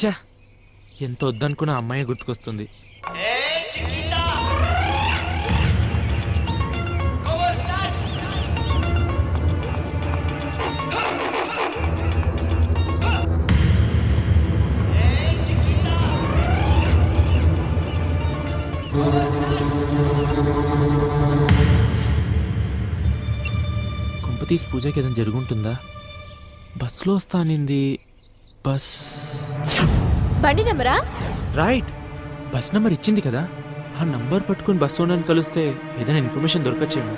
ఛ ఎంత వద్దనుకున్న అమ్మాయి గుర్తుకొస్తుంది. కుంపతీస్ పూజకి ఏదైనా జరుగుంటుందా? బస్సులో వస్తా అనింది. బస్ బండి నెంబరా? రైట్ బస్ నెంబర్ ఇచ్చింది కదా. ఆ నంబర్ పట్టుకుని బస్ ఓనర్ని కలిస్తే ఏదైనా ఇన్ఫర్మేషన్ దొరకచ్చేమో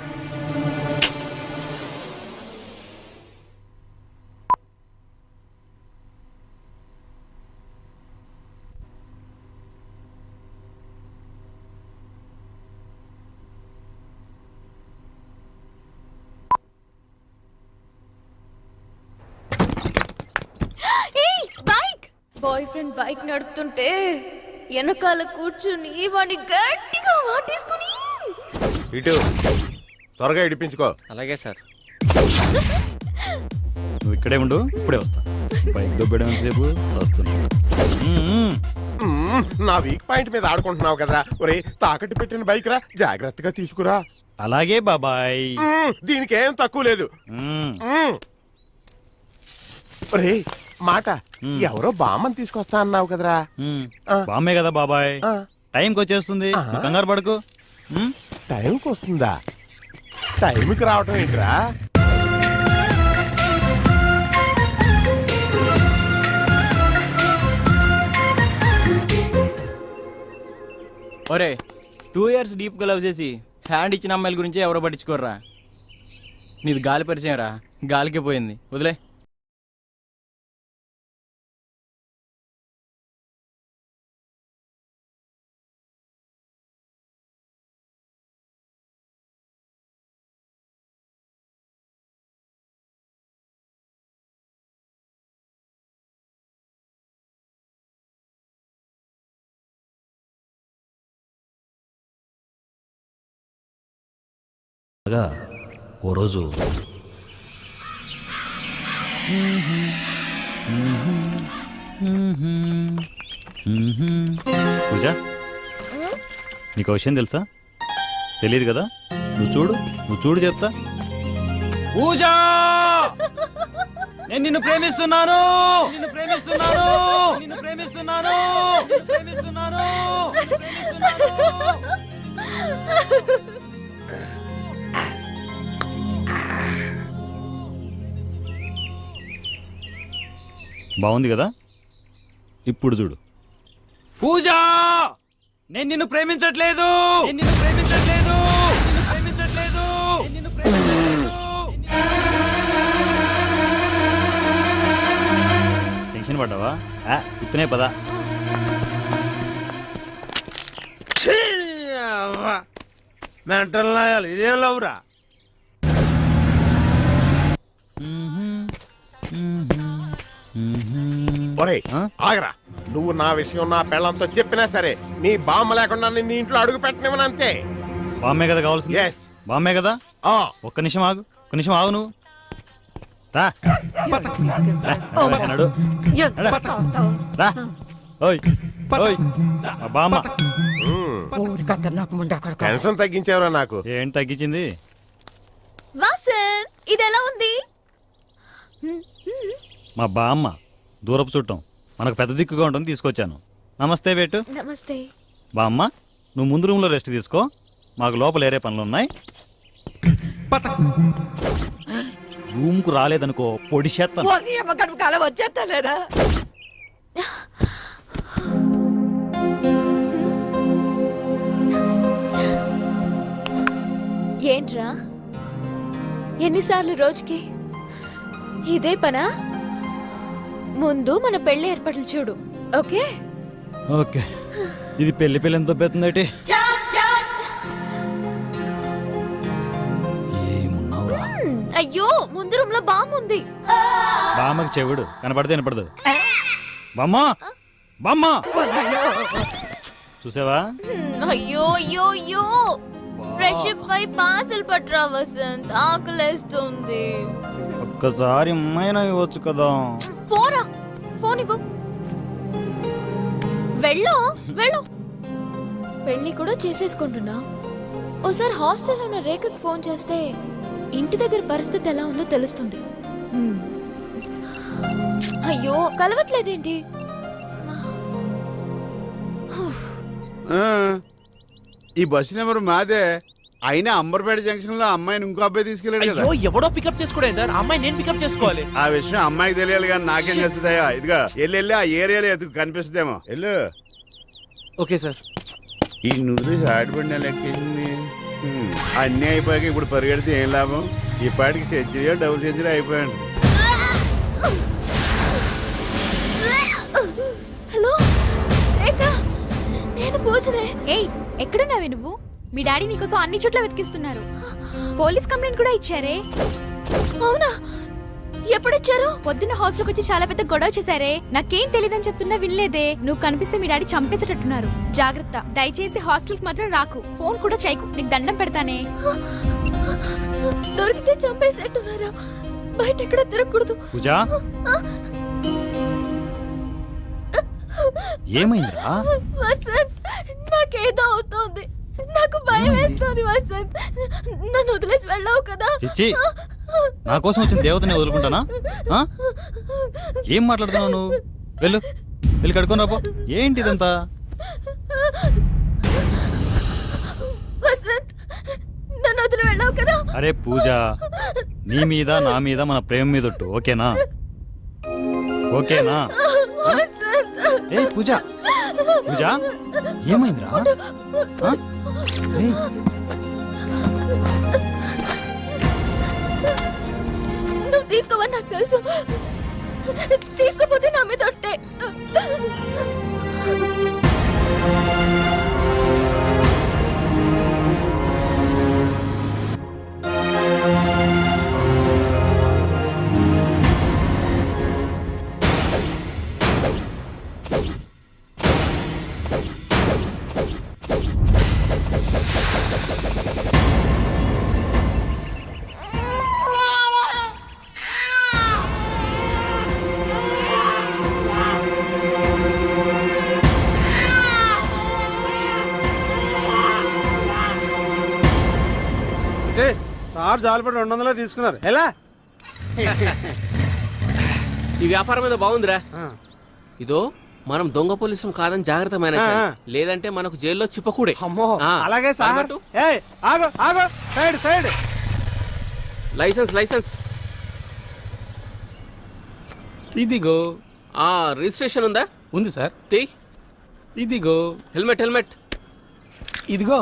ఏయ్ బైక్ బాయ్ ఫ్రెండ్ నడుపుతుంటే వెనకాల కూర్చుని వాడిని గట్టిగా వాటేసుకుని ఇటు త్వరగా ఇడిపించుకో. అలాగే సార్. నువ్వు ఇక్కడే ఉండు ఇప్పుడే వస్తా. బైక్ దొబ్బడం ఎంతసేపు? వస్తున్నా. మ్మ్. మ్మ్, నా వీక్ పాయింట్ మీద ఆడుకుంటున్నావు కదా ఒరే తాకట్టు పెట్టిన బైక్ రా జాగ్రత్తగా తీసుకురా. అలాగే బాబాయ్. మ్మ్, దీనికి ఏం తక్కువ లేదు. మ్మ్. మ్మ్. ఒరే మాట. ఎవరో బామ్మని తీసుకొస్తా అన్నావు కదరా. ఆ. బామ్మే కదా బాబాయ్. ఆ, టైంకి వచ్చేస్తుంది. ఆహా. నువ్వు కంగారు పడుకు? టైంకి వస్తుందా? టైంకి రావటం ఏంట్రా? ఒరే టూ ఇయర్స్ డీప్ లవ్ చేసి హ్యాండ్ ఇచ్చిన అమ్మాయిల గురించి ఎవరో పట్టించుకోర్రా. నీది గాలి పరిచయం రా గాలికి పోయింది. వదిలే. అలాగా ఓ రోజు పూజ నీకు విషయం తెలుసా? తెలియదు కదా? నువ్వు చూడు నువ్వు చూడు చెప్తా. పూజ! నేను నిన్ను ప్రేమిస్తున్నాను! నిన్ను ప్రేమిస్తున్నాను! నిన్ను ప్రేమిస్తున్నాను! నిన్ను ప్రేమిస్తున్నాను! నిన్ను ప్రేమిస్తున్నాను! బాగుంది కదా? ఇప్పుడు చూడు. పూజ! నేను నిన్ను ప్రేమించట్లేదు! నేను నిన్ను ప్రేమించట్లేదు! నిన్ను ప్రేమించట్లేదు! నేను నిన్ను ప్రేమించట్లేదు! టెన్షన్ పడ్డావా? ఆ, ఇత్తనే పదా. మెంటల్ నాయాలి ఇదేం లవ్రా ఒరే? ఆగరా. నువ్వు నా విషయం నా పెళ్ళంతో చెప్పినా సరే నీ బామ్మ లేకుండా నిన్ను ఇంట్లో అడుగు పెట్టనివ్వను అంతే. బామ్మే కదా కావాల్సింది? Yes. బామ్మే కదా? ఆ, ఒక్క నిమిషం ఆగు ఒక్క నిమిషం ఆగు నువ్వు. రా. రా, నడు. నడు. రా. ఓయ్ ఓయ్. మా బామ్మ. ఊరికద్ద నాకు ముందు అక్కడ టెన్షన్ తగ్గించేవరా నాకు. ఏంటి తగ్గించింది? వాసన్ ఇది ఎలా ఉంది? మా బామ్మ. దూరపు చుట్టం. మనకు పెద్ద దిక్కుగా ఉంటుంది తీసుకొచ్చాను. నమస్తే బేటు నమస్తే. బామ్మ నువ్వు ముందు రూమ్లో రెస్ట్ తీసుకో. మాకు లోపల ఏరే పనులు ఉన్నాయి. రూమ్కు రాలేదనుకో పొడి చేస్తాను. ఓరి అమ్మ కడుపు కాలం వచ్చేస్తా లేదా? ఏంట్రా? ఎన్నిసార్లు రోజుకి? ఇదే పనా? ముందు మన పెళ్ళి ఏర్పాట్లు చూడు ఓకే? ఓకే. ఇది పెళ్ళి పెళ్ళి ఎంత పెడుతుందటి ఏమున్నావురా? హ్మ్, అయ్యో ముందు రూమ్లో బామ్ ఉంది. బామ్మకి చెవుడు కనపడితే వినపడదు. బామ్మ! బామ్మ! చూసావా? అయ్యో అయ్యో అయ్యో. ఫ్రెష్ అప్ అయి పార్సల్ పట్రా వసంత్. ఆకలేస్తుంది. ఒక్కసారి అమ్మాయినా ఇవ్వచ్చు కదా. పోరా. ఫోన్ ఇవ్వు. వెళ్ళో వెళ్ళు. పెళ్ళి కూడా చేసేసుకుంటున్నా. ఓసారి హాస్టల్లో ఉన్న రేఖకు ఫోన్ చేస్తే ఇంటి దగ్గర పరిస్థితి ఎలా ఉందో తెలుస్తుంది. అయ్యో కలవట్లేదేంటి? ఆ, ఈ బస్సు నెంబర్ మాదే. అయినా అంబర్పేట జంక్షన్లో అమ్మాయిని ఇంకో అబ్బాయి తీసుకెళ్ళాడు కదా. అయ్యో ఎవడో పికప్ చేసుకోలేదు సార్. ఆ అమ్మాయి నేను పికప్ చేసుకోవాలి. ఆ విషయం అమ్మాయికి తెలియాలి కానీ నాకేం తెలుస్తుందయ్యా? ఇదిగా వెళ్ళి వెళ్ళి ఆ ఏరియాలో ఎదుగు కనిపిస్తుందేమో. వెళ్ళు ఓకే సార్. ఈ నుదిలేసి ఆడిపడిన లెక్కేసింది హ్మ్. అన్నీ అయిపోయాక ఇప్పుడు పరిగెడితే ఏం లాభం? ఈ పాటికి సెంచరీ డబుల్ సెంచరీ అయిపోయాడు హలో నేను పూజనే ఏయ్ ఎక్కడున్నావే నువ్వు? మీ డాడీ నీకోసం అన్ని చోట్ల వెతికిస్తున్నారు. పోలీస్ కంప్లైంట్ కూడా ఇచ్చారే? అవునా? ఎప్పుడిచ్చారు? పొద్దున్న హాస్టల్కి వచ్చి చాలా పెద్ద గొడవ చేశారే. నాకేం తెలియదని చెప్తున్నా వినలేదే. నువ్వు కనిపిస్తే మీ డాడీ చంపేసేటట్టున్నారు. జాగ్రత్త. దయచేసి హాస్టల్కి మాత్రం రాకు. ఫోన్ కూడా చేయకు. నీకు దండం పెడతానే. దొరికితే చంపేసేట్టున్నారా? బయట ఎక్కడ తిరగకూడదు. పూజ? ఏమైందిరా? వసంత్ నాకేదో అవుతోంది. నాకు భయం వేస్తుంది వసంత్. నన్ను వదిలేసి వెళ్ళావు కదా. చిచ్చి నా కోసం వచ్చిన దేవతని వదులుకుంటానా? ఆ? ఏం మాట్లాడుతున్నావు నువ్వు? వెళ్ళు వెళ్ళి కడుకొని రాపో. ఏంటి ఇదంతా? వసంత్ నన్ను వదిలి వెళ్ళావు కదా. అరే పూజ నీ మీద నా మీద మన ప్రేమ మీద ఒట్టు ఓకేనా? ఓకేనా? వసంత్. ఏ పూజ పూజ ఏమైందిరా? ఆ? ఏయ్, నువ్వు తీసుకోవని నాకు తెలుసు తీసుకోపోతే నా మీద ఒట్టే సార్ జాలిపడి రెండు వందలే తీసుకున్నారు. ఎలా? ఈ వ్యాపారం మీద బాగుందిరా. ఇదో మనం దొంగ పోలీసులు కాదని జాగ్రత్త మేనేజ్ ఆ, చేయాలి. ఆ. లేదంటే మనకు జైల్లో చిప్పకూడే. అమ్మో అలాగే సార్. ఆగు ఆగు. Side side. License license. ఇదిగో. ఆ రిజిస్ట్రేషన్ ఉందా? ఉంది సార్. తీ. ఇదిగో. Helmet helmet. ఇదిగో.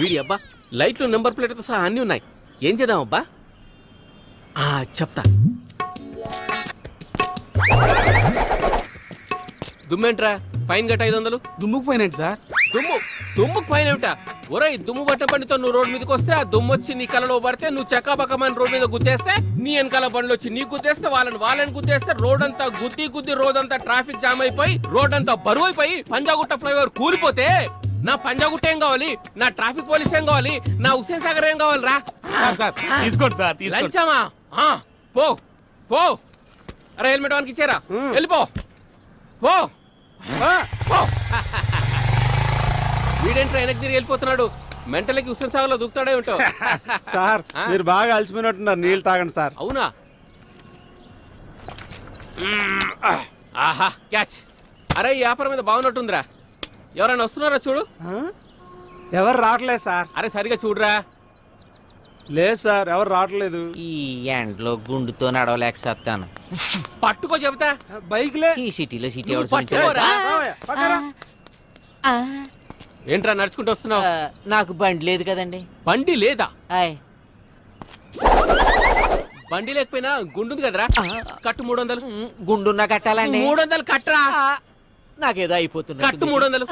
వీడి అబ్బా లైట్లు నెంబర్ ప్లేట్తో సహా అన్నీ ఉన్నాయి. ఏం చేద్దాం అబ్బా ఆ చెప్తా. దుమ్మేంట్రా? ఫైన్ గట్ట ఐదు వందలు? దుమ్ముకు పోయినట్టు సార్? దుమ్ము దుమ్ముకు ఫైన్ ఏమిటా? ఒరేయ్ దుమ్ము పట్ట బండితో నువ్వు రోడ్ మీదకి వస్తే ఆ దుమ్ము వచ్చి నీ కలలో పడితే నువ్వు చక్కాబక్కమని రోడ్ మీద గుద్దేస్తే నీ వెనకాల బండ్లు వచ్చి నీ గుద్దేస్తే వాళ్ళని వాళ్ళని గుద్దేస్తే రోడ్ అంతా గుద్ది గుద్ది రోజంతా ట్రాఫిక్ జామ్ అయిపోయి రోడ్ అంతా బరువు అయిపోయి పంజాగుట్ట ఫ్లైఓవర్ కూలిపోతే నా పంజాగుట్ట ఏం కావాలి? నా ట్రాఫిక్ పోలీస్ ఏం కావాలి? నా హుసేన్ సాగర్ ఏం కావాలి రా? సార్ తీసుకోండి సార్ లంచమా ఆ, పో పో. అరే హెల్మెట్ వానికి ఇచ్చారా? వెళ్ళిపో పో. పో. వీడేంట్రా వెనక్కి తిరిగి వెళ్ళిపోతున్నాడు? మెంటలకి హుస్సేన్ సాగర్లో దూకుతాడే ఉంటావు సార్? మీరు బాగా అలసిపోయినట్టున్నారు. నీళ్ళు తాగండి సార్. అవునా? మ్మ్, ఆహా క్యాచ్. అరే ఈ వ్యాపారం మీద బాగున్నట్టుందిరా. ఎవరైనా వస్తున్నారా చూడు? ఆ? ఎవరు రావట్లేదు సార్. అరే సరిగా చూడురా. లేదు సార్ ఎవరు రావట్లేదు. ఈ ఎండలో గుండుతో నడవలేక సత్తాను. పట్టుకో చెబుతా. బైక్లే. ఈ సిటీలో సిటీ ఎవరు? పట్టుకోరా. ఏంట్రా నడుచుకుంటూ వస్తున్నావు? నాకు బండి లేదు కదండి. బండి లేదా? ఆయ్. బండి లేకపోయినా గుండుంది కదరా. కట్టు మూడు వందలు. గుండున్నా కట్టాలండి. మూడు వందలు కట్టరా. నాకేదో అయిపోతుంది కట్టు మూడు వందలు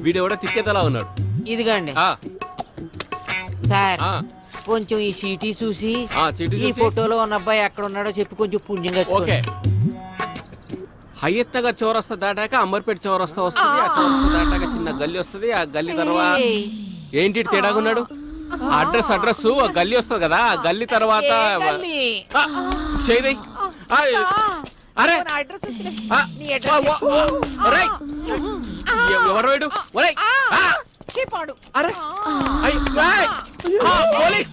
వీడెవడో తిక్కేతలా ఉన్నాడు. ఇదిగోండి. ఆ, సార్ ఆ, కొంచెం ఈ సీటీ చూసి ఆ, చీటీ ఈ చూసి. ఫోటోలో ఉన్న అబ్బాయి ఎక్కడ ఉన్నాడో చెప్పి కొంచెం పుణ్యం ఓకే కట్టుకోండి. హయ్యత్ నగర్ చౌరస్తా దాటాక అంబర్పేట చౌరస్తా వస్తుంది. ఆ చౌరస్తా దాటాక చిన్న గల్లీ వస్తుంది. ఆ గల్లీ తర్వాత ఏయ్. ఏంటి ఇటు తేడాగున్నాడు? ఆ అడ్రస్ అడ్రస్ ఆ గల్లీ వస్తుంది కదా. ఆ గల్లీ తర్వాత ఏ గల్లీ? ఆ, చేయ్ ఆ, అరే నా అడ్రస్ వద్దులే. ఆ, నీ ఆ, అడ్రస్ ఓ, ఓ, ఒరేయ్. ఎ- ఎవరు వీడు? ఒరేయ్. ఆ, చెప్పాడు అరే అయ్, ఏయ్. ఆ, పోలీస్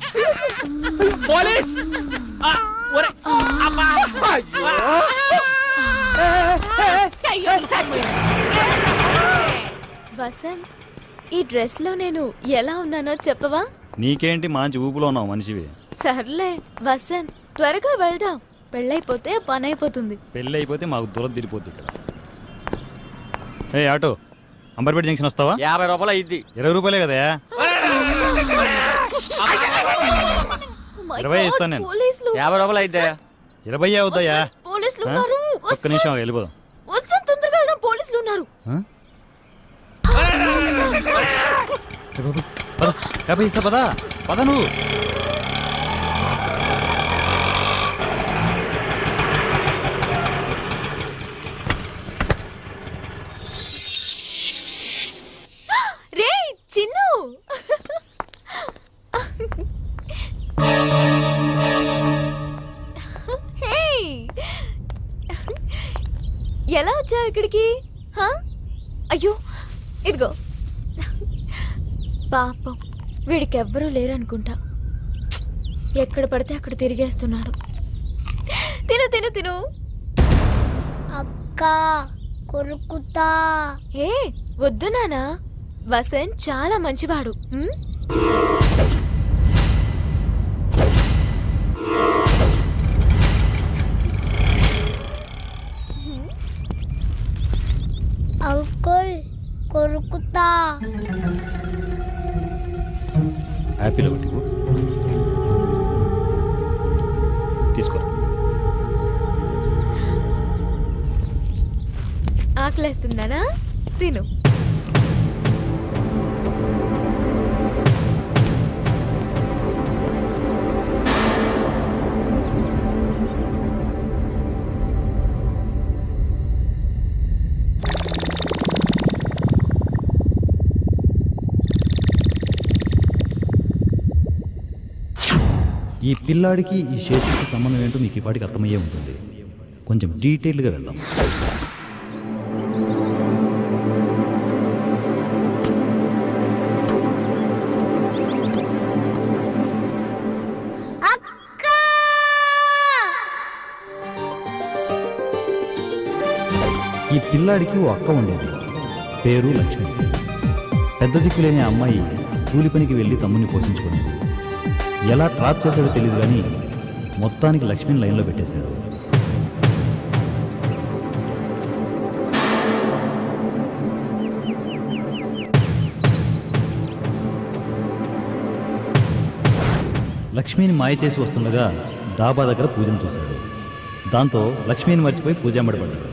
పోలీస్ ఆ, ఒరేయ్. అమ్మా. వసంత్ ఈ డ్రెస్లో నేను ఎలా ఉన్నానో చెప్పవా నీకేంటి మంచి ఊపులో ఉన్నావు మనిషివి సర్లే వసంత్ త్వరగా వెళ్దాం పెళ్ళైపోతే పని అయిపోతుంది పెళ్ళి అయిపోతే మాకు దూరం తిరిగిపోద్ది ఇక్కడ. ఏ ఆటో అంబర్పేట జంక్షన్ వస్తావా? యాభై రూపాయలు అయింది. ఇరవై రూపాయలే కదా. Oh ఇరవై ఇస్తాను నేను. పోలీసులు. యాభై రూపాయలు అయితే ఇరవై అవుతాయా? పోలీసులు ఆ? ఉన్నారు ఒక్క నిమిషం వెళ్ళిపోదాం. వసంత్ తొందరగా వెళ్దాం పోలీసులు ఉన్నారు ఆ? ఏ బాబు, పద యాభై ఇస్తా పదా. పద నువ్వు. ఎలా వచ్చావు ఇక్కడికి? హా? అయ్యో ఇదిగో. పాపం వీడికి ఎవ్వరూ లేరనుకుంటా. ఎక్కడ పడితే అక్కడ తిరిగేస్తున్నాడు. తిను తిను తిను. అక్క కొరుకుతా. ఏ వద్దు నానా వసంత్ చాలా మంచివాడు యాపిల్ ఒకటి. తీసుకో. ఆకలేస్తుందానా? తిను. పిల్లాడికి ఈ షేప్కి సంబంధం ఏంటో మీకు ఈ పాటికి అర్థమయ్యే ఉంటుంది. కొంచెం డీటెయిల్గా వెళ్దాం. ఈ పిల్లాడికి ఓ అక్క ఉండేది. పేరు లక్ష్మి. పెద్ద దిక్కు లేని ఆ అమ్మాయి కూలి పనికి వెళ్ళి తమ్ముని పోషించుకునేది. ఎలా ట్రాప్ చేశాడో తెలియదు కానీ మొత్తానికి లక్ష్మిని లైన్లో పెట్టేశాడు. లక్ష్మిని మాయ చేసి వస్తుండగా డాబా దగ్గర పూజను చూశాడు. దాంతో లక్ష్మిని మర్చిపోయి పూజాంబడబడ్డాడు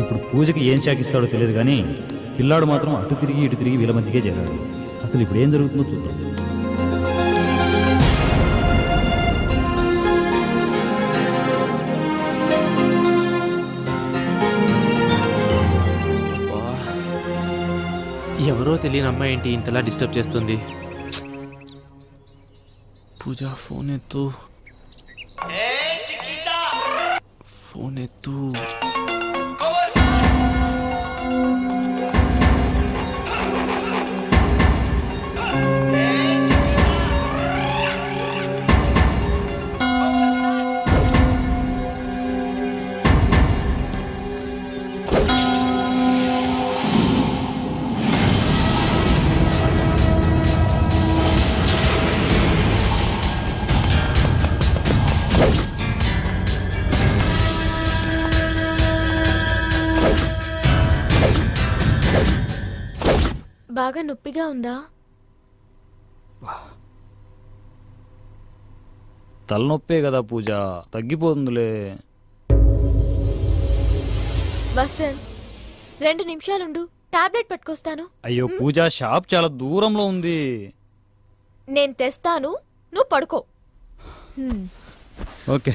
ఇప్పుడు పూజకి ఏం శాఖిస్తాడో తెలియదు కానీ పిల్లాడు మాత్రం అటు తిరిగి ఇటు తిరిగి వీళ్ళ మధ్యకే చేరాడు. అసలు ఇప్పుడు ఏం జరుగుతుందో చూద్దాం. అబ్బా. ఎవరో తెలియని అమ్మాయి ఏంటి ఇంతలా డిస్టర్బ్ చేస్తుంది? పూజ ఫోన్ ఎత్తు. ఫోన్ ఎత్తు. నొప్పిగా ఉందా? తలనొప్పే కదా పూజ తగ్గిపోతుందిలే. వసంత్ రెండు నిమిషాలుండు టాబ్లెట్ పట్టుకొస్తాను. అయ్యో పూజ షాప్ చాలా దూరంలో ఉంది. నేను తెస్తాను నువ్వు పడుకో. ఓకే.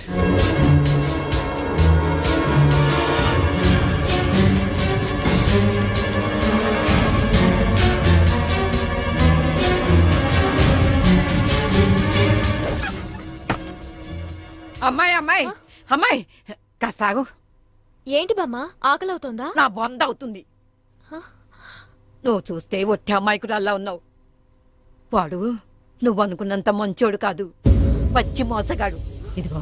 అమ్మాయి కాసాగు ఏంటి బామ్మ? ఆకలి అవుతోందా నా బొంద అవుతుంది. నువ్వు చూస్తే ఒట్టి అమ్మాయికురాల్లా ఉన్నావు. వాడు నువ్వు అనుకున్నంత మంచోడు కాదు. పచ్చి మోసగాడు. ఇదిగో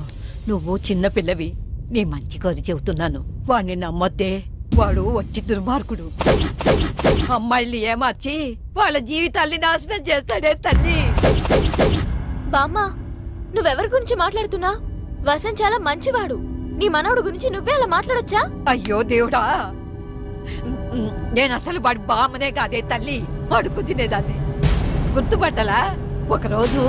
నువ్వు చిన్న పిల్లవి. నీ మంచి కోరి చెబుతున్నాను. వాడిని నమ్మొద్దే. వాడు ఒట్టి దుర్మార్గుడు. అమ్మాయిల్ని ఏమార్చి వాళ్ళ జీవితాల్ని నాశనం చేస్తాడే తల్లి. బామ్మ నువ్వెవరి గురించి మాట్లాడుతున్నా? వసంత్ చాలా మంచివాడు. నీ మనవడు గురించి నువ్వే అలా మాట్లాడొచ్చా? అయ్యో దేవుడా! నేను అసలు వాడు బామ్మనే కాదే తల్లి అడుగు తినేదాన్ని గుర్తుపట్టలా? ఒకరోజు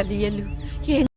ఎల్లు తల్లి ఎల్లు ఏం